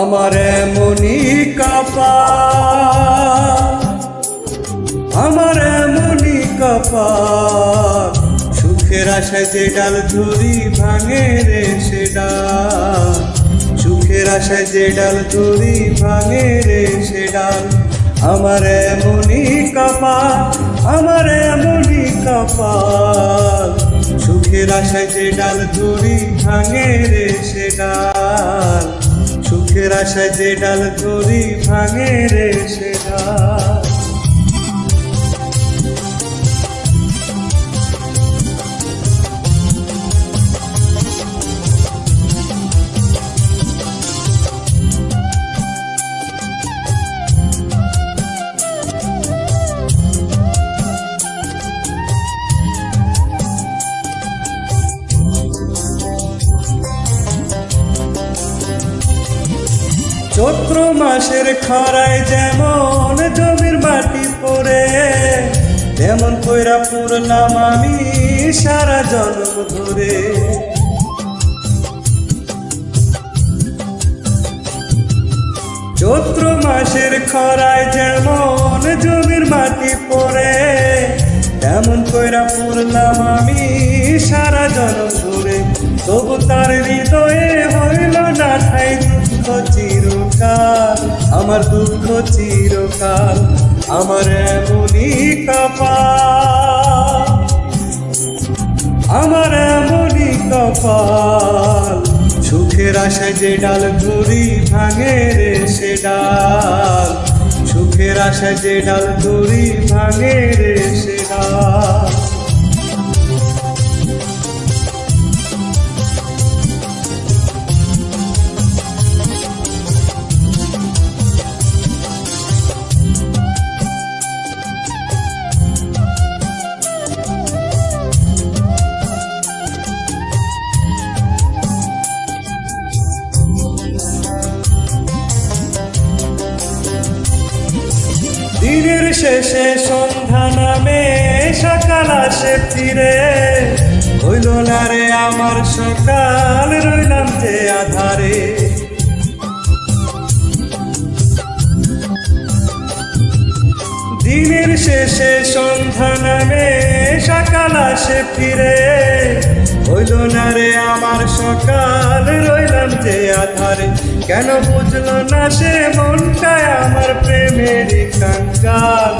আমার এমনই কাপা। আমার এমনই কাপা। সুখের আশায় যে ডাল ধরি ভাঙে রে সে ডাল। সুখের আশায় যে ডাল ধরি ভাঙে রে সে ডাল। আমার এমনই কাপা। আমার এমনই কপাল সুখের আশায় যে ডাল ধরি ভাঙে রে সে ডাল। সুখের আশায় যে ডাল তরি ভাঙে রে সে ডাল। চৈত্র মাসের খরায় যেমন জমির মাটি পড়ে, তেমন কইরা পুরলাম আমি সারা জন্ম ধরে। চৈত্র মাসের খরায় যেমন জমির মাটি পড়ে, তেমন কইরা পুরলাম আমি সারা জন্ম ধরে। তবু তার হৃদয়ে হইল না ঠাই দুঃখ চিরকাল, আমার দুঃখ চিরকাল, আমার এমনই কপাল। আমার এমনই কপাল, সুখের আশায় যে ডাল ধরি ভাঙে রে সে ডাল। সুখের আশায় যে ডাল ধরি ভাঙে রে সে ডাল। শেষে সন্ধ্যা নামে সকাল আসে ফিরে। হইল না রে আমার সকাল, রইলাম যে আধারে। দিনের শেষে সন্ধ্যা নামে সকাল আসে ফিরে। হইল না রে আমার সকাল, রইলাম যে আধারে। কেন বুঝলো না সে মনটায় আমার প্রেমেরই কাঙ্গাল?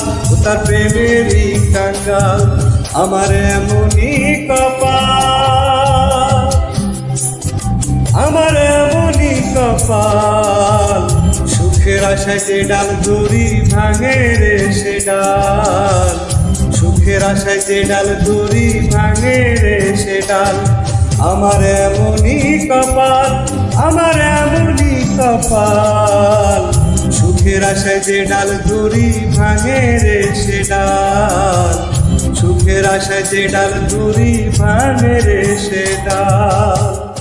তার প্রেমেরই কাঙ্গাল, আমার এমনই কপাল। আমার এমনই কপাল, সুখের আশায় যে ডাল দড়ি ভাঙে রে সে ডাল। সুখের আশায় যে ডাল দড়ি ভাঙে রে সে ডাল। আমার এমনই কপাল, আমার এমনই কপাল। সুখের আশায় যে ডাল দড়ি ভাঙে রে সে ডাল। সুখের আশায় যে ডাল দড়ি ভাঙে রে সে ডাল।